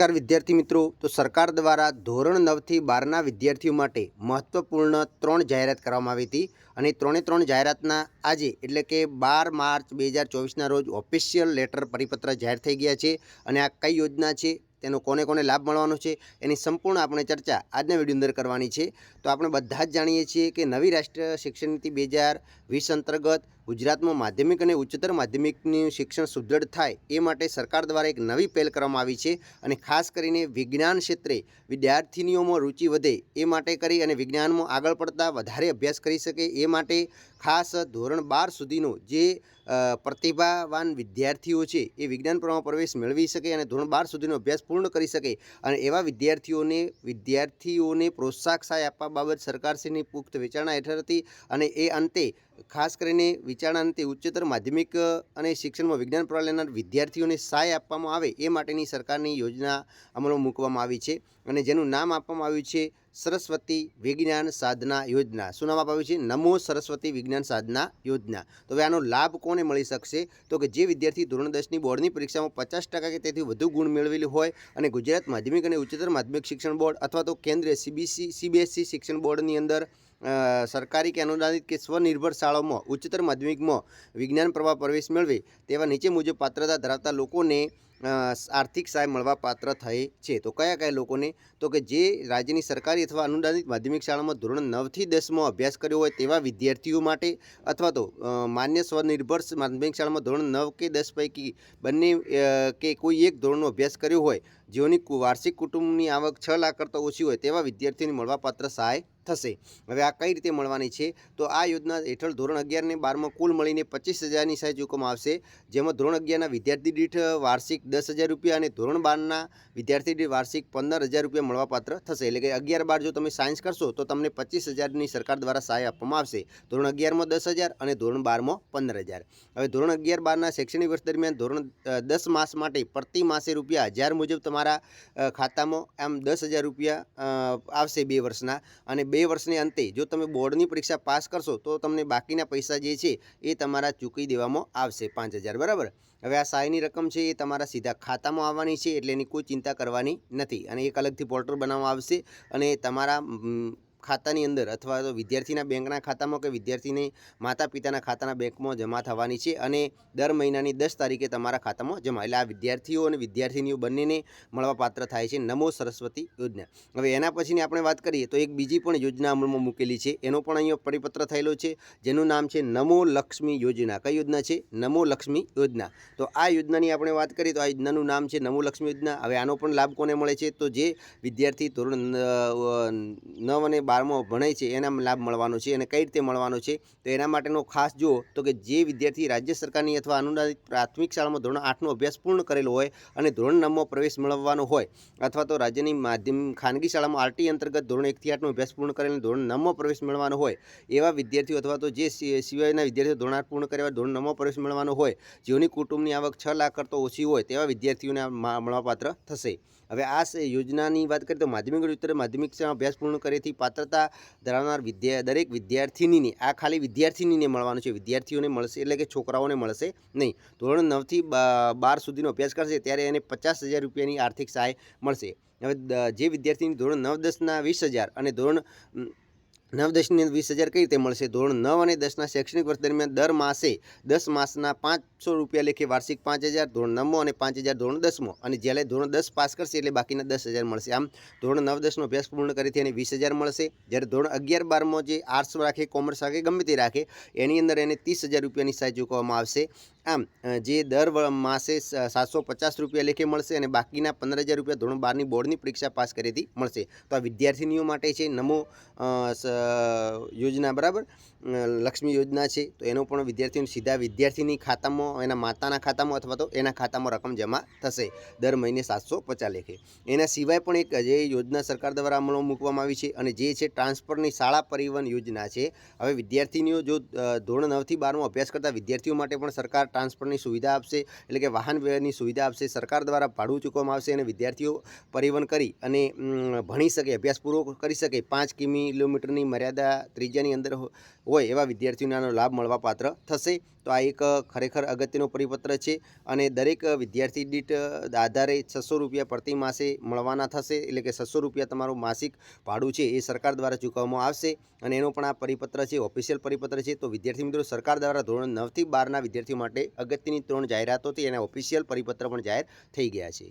નમસ્કાર વિદ્યાર્થી મિત્રો. તો સરકાર દ્વારા ધોરણ નવથી બારના વિદ્યાર્થીઓ માટે મહત્વપૂર્ણ ત્રણ જાહેરાત કરવામાં આવી હતી અને ત્રણે ત્રણ જાહેરાતના આજે એટલે કે બાર માર્ચ બે હજાર ચોવીસના રોજ ઓફિશિયલ લેટર પરિપત્ર જાહેર થઈ ગયા છે અને આ કઈ યોજના છે, તેનો કોને કોને લાભ મળવાનો છે, એની સંપૂર્ણ આપણે ચર્ચા આજના વીડિયો અંદર કરવાની છે. તો આપણે બધા જ જાણીએ છીએ કે નવી રાષ્ટ્રીય શિક્ષણ નીતિ બે હજાર વીસ અંતર્ગત ગુજરાતમાં માધ્યમિક અને ઉચ્ચતર માધ્યમિકનું શિક્ષણ સુદૃઢ થાય એ માટે સરકાર દ્વારા એક નવી પહેલ કરવામાં આવી છે અને ખાસ કરીને વિજ્ઞાન ક્ષેત્રે વિદ્યાર્થીનીઓમાં રુચિ વધે એ માટે કરી અને વિજ્ઞાનમાં આગળ પડતા વધારે અભ્યાસ કરી શકે એ માટે ખાસ ધોરણ બાર સુધીનો જે પ્રતિભાવાન વિદ્યાર્થીઓ છે એ વિજ્ઞાન પ્રમાણ પ્રવેશ મેળવી શકે અને ધોરણ બાર સુધીનો અભ્યાસ પૂર્ણ કરી શકે અને એવા વિદ્યાર્થીઓને વિદ્યાર્થીઓને પ્રોત્સાહક સહાય આપવા બાબત સરકારશ્રીની પુખ્ત વિચારણા હેઠળ હતી અને એ અંતે ખાસ કરીને વિચારણા અંતે ઉચ્ચતર માધ્યમિક અને શિક્ષણમાં વિજ્ઞાન પ્રણાલીના વિદ્યાર્થીઓને સહાય આપવામાં આવે એ માટેની સરકારની યોજના અમલમાં મૂકવામાં આવી છે અને જેનું નામ આપવામાં આવ્યું છે સરસ્વતી વિજ્ઞાન સાધના યોજના. શું નામ આવ્યું છે? નમો સરસ્વતી વિજ્ઞાન સાધના યોજના. તો હવે આનો લાભ કોને મળી શકશે? તો કે જે વિદ્યાર્થી ધોરણ દસની બોર્ડની પરીક્ષામાં પચાસ ટકા કે તેથી વધુ ગુણ મેળવેલી હોય અને ગુજરાત માધ્યમિક અને ઉચ્ચતર માધ્યમિક શિક્ષણ બોર્ડ અથવા તો કેન્દ્રીય સીબીસી સીબીએસસી શિક્ષણ બોર્ડની અંદર સરકારી કે અનુદાનિત કે સ્વનિર્ભર શાળાઓમાં, ઉચ્ચતર માધ્યમિકમાં વિજ્ઞાન પ્રવાહ પ્રવેશ મેળવે તેવા નીચે મુજબ પાત્રતા ધરાવતા લોકોને આર્થિક સહાય મળવા પાત્ર થઈ છે. તો કયા કયા લોકોને? તો કે જે રાજ્યની સરકારી અથવા અનુદાનિત માધ્યમિક શાળામાં ધોરણ નવથી દસમાં અભ્યાસ કર્યો હોય તેવા વિદ્યાર્થીઓ માટે અથવા તો માન્ય સ્વનિર્ભર માધ્યમિક શાળામાં ધોરણ નવ કે દસ પૈકી બંને કે કોઈ એક ધોરણનો અભ્યાસ કર્યો હોય જેઓની વાર્ષિક કુટુંબની આવક છ લાખ કરતાં ઓછી હોય તેવા વિદ્યાર્થીઓને મળવાપાત્ર સહાય થશે. હવે આ કઈ રીતે મળવાની છે? તો આ યોજના હેઠળ ધોરણ અગિયારને બારમાં કુલ મળીને પચીસ હજારની સહાય ચૂકવવામાં આવશે. જેમાં ધોરણ અગિયારના વિદ્યાર્થી દીઠ વાર્ષિક દસ હજાર રૂપિયા અને ધોરણ બારના વિદ્યાર્થી દીઠ વાર્ષિક પંદર હજાર રૂપિયા મળવાપાત્ર થશે. એટલે કે અગિયાર બાર જો તમે સાયન્સ કરશો, તો તમને પચીસ હજારની સરકાર દ્વારા સહાય આપવામાં આવશે. ધોરણ અગિયારમાં દસ હજાર અને ધોરણ બારમાં પંદર હજાર. હવે ધોરણ અગિયાર બારના શૈક્ષણિક વર્ષ દરમિયાન ધોરણ દસ માસ માટે પ્રતિ માસે રૂપિયા હજાર મુજબ તમારા અ, ખાતામાં આમ દસ હજાર રૂપિયા આવશે બે વર્ષના. અને બે વર્ષને અંતે જો તમે બોર્ડની પરીક્ષા પાસ કરશો તો તમને બાકીના પૈસા જે છે એ તમારા ચૂકવી દેવામાં આવશે પાંચ હજાર બરાબર? હવે આ સહાયની રકમ છે એ તમારા સીધા ખાતામાં આવવાની છે એટલે એની કોઈ ચિંતા કરવાની નથી. અને એક અલગથી પોર્ટલ બનાવવામાં આવશે અને તમારા ખાતાની અંદર અથવા તો વિદ્યાર્થીના બેંકના ખાતામાં કે વિદ્યાર્થીની માતા પિતાના ખાતાના બેંકમાં જમા થવાની છે અને દર મહિનાની દસ તારીખે તમારા ખાતામાં જમા. એટલે આ વિદ્યાર્થીઓ અને વિદ્યાર્થીનીઓ બંનેને મળવાપાત્ર થાય છે. નમો સરસ્વતી યોજના. હવે એના પછીની આપણે વાત કરીએ તો એક બીજી પણ યોજના અમલમાં મૂકેલી છે. એનો પણ અહીંયા પરિપત્ર થયેલો છે. જેનું નામ છે નમો લક્ષ્મી યોજના. કઈ યોજના છે? નમો લક્ષ્મી યોજના. તો આ યોજનાની આપણે વાત કરીએ તો આ યોજનાનું નામ છે નમો લક્ષ્મી યોજના. હવે આનો પણ લાભ કોને મળે છે? તો જે વિદ્યાર્થી ધોરણ નવ અને બારમાં ભણે છે એના લાભ મળવાનો છે અને કઈ રીતે મળવાનો છે? તો એના માટેનો ખાસ જુઓ તો કે જે વિદ્યાર્થી રાજ્ય સરકારની અથવા અનુદાનિત પ્રાથમિક શાળામાં ધોરણ આઠનો અભ્યાસ પૂર્ણ કરેલો હોય અને ધોરણ નવમાં પ્રવેશ મેળવવાનો હોય અથવા તો રાજ્યની માધ્યમ ખાનગી શાળામાં આરટી અંતર્ગત ધોરણ એકથી આઠનો અભ્યાસ પૂર્ણ કરેલો ધોરણ નવમાં પ્રવેશ મેળવવાનો હોય, એવા વિદ્યાર્થીઓ અથવા તો જે સિવાયના વિદ્યાર્થીઓ ધોરણ આઠ પૂર્ણ કર્યા ધોરણ નવમાં પ્રવેશ મેળવવાનો હોય, જેઓની કુટુંબની આવક છ લાખ કરતાં ઓછી હોય, તેવા વિદ્યાર્થીઓને મળવાપાત્ર થશે. હવે આ યોજનાની વાત કરીએ તો માધ્યમિક ઉત્તર માધ્યમિક અભ્યાસ પૂર્ણ કરેથી પાત્રતા ધરાવનાર વિદ્યા, દરેક વિદ્યાર્થીનીને, આ ખાલી વિદ્યાર્થીનીને મળવાનું છે. વિદ્યાર્થીઓને મળશે એટલે કે છોકરાઓને મળશે નહીં. ધોરણ નવથી બાર સુધીનો અભ્યાસ કરશે ત્યારે એને પચાસ હજાર રૂપિયાની આર્થિક સહાય મળશે. હવે જે વિદ્યાર્થીની ધોરણ નવ, દસના વીસ હજાર અને ધોરણ નવ દસની વીસ હજાર કઈ રીતે મળશે? ધોરણ નવ અને દસના શૈક્ષણિક વર્ષ દરમિયાન દર માસે દસ માસના પાંચસો રૂપિયા લેખે વાર્ષિક પાંચ હજાર, ધોરણ નવમો અને પાંચ હજાર, ધોરણ દસમો. અને જ્યારે ધોરણ દસ પાસ કરશે એટલે બાકીના દસ હજાર મળશે. આમ ધોરણ નવ, દસનો અભ્યાસ પૂર્ણ કરીથી એને વીસ હજાર મળશે. જ્યારે ધોરણ અગિયાર, બારમો જે આર્ટ્સ રાખે, કોમર્સ રાખે, ગમે તે રાખે, એની અંદર એને ત્રીસ હજાર રૂપિયાની સહાય ચૂકવવામાં આવશે. આમ જે દર માસે સાતસો પચાસ રૂપિયા લેખે મળશે અને બાકીના પંદર હજાર રૂપિયા ધોરણ બારની બોર્ડની પરીક્ષા પાસ કરીથી મળશે. તો આ વિદ્યાર્થીનીઓ માટે છે નમો યોજના, બરાબર? લક્ષ્મી યોજના છે. તો એનો પણ વિદ્યાર્થીઓ સીધા વિદ્યાર્થીની ખાતામાં, એના માતાના ખાતામાં અથવા તો એના ખાતામાં રકમ જમા થશે દર મહિને સાતસો પચાસ લેખે. એના સિવાય પણ એક જે યોજના સરકાર દ્વારા અમલમાં મૂકવામાં આવી છે અને જે છે ટ્રાન્સફરની શાળા પરિવહન યોજના છે. હવે વિદ્યાર્થીનીઓ જો ધોરણ નવથી બારમાં અભ્યાસ કરતા વિદ્યાર્થીઓ માટે પણ સરકાર ટ્રાન્સફરની સુવિધા આપશે, એટલે કે વાહન વ્યવહારની સુવિધા આપશે, સરકાર દ્વારા ભાડું ચૂકવવામાં આવશે અને વિદ્યાર્થીઓ પરિવહન કરી અને ભણી શકે અભ્યાસ પૂરો કરી શકે. પાંચ કિલોમીટરની મર્યાદા ત્રિજ્યાની અંદર હોય એવા વિદ્યાર્થીઓને લાભ મળવા પાત્ર થશે. તો આ એક ખરેખર અગત્યનો પરિપત્ર છે અને દરેક વિદ્યાર્થી દીઠ આધારે છસો રૂપિયા પ્રતિ માસે મળવાના થશે, એટલે કે છસો રૂપિયા તમારું માસિક ભાડું છે એ સરકાર દ્વારા ચૂકવવામાં આવશે. અને એનો પણ આ પરિપત્ર છે, ઓફિશિયલ પરિપત્ર છે. તો વિદ્યાર્થી મિત્રો, સરકાર દ્વારા ધોરણ નવથી બારના વિદ્યાર્થીઓ માટે અગત્યની ત્રણ જાહેરાતો હતી એના ઓફિશિયલ પરિપત્ર પણ જાહેર થઈ ગયા છે.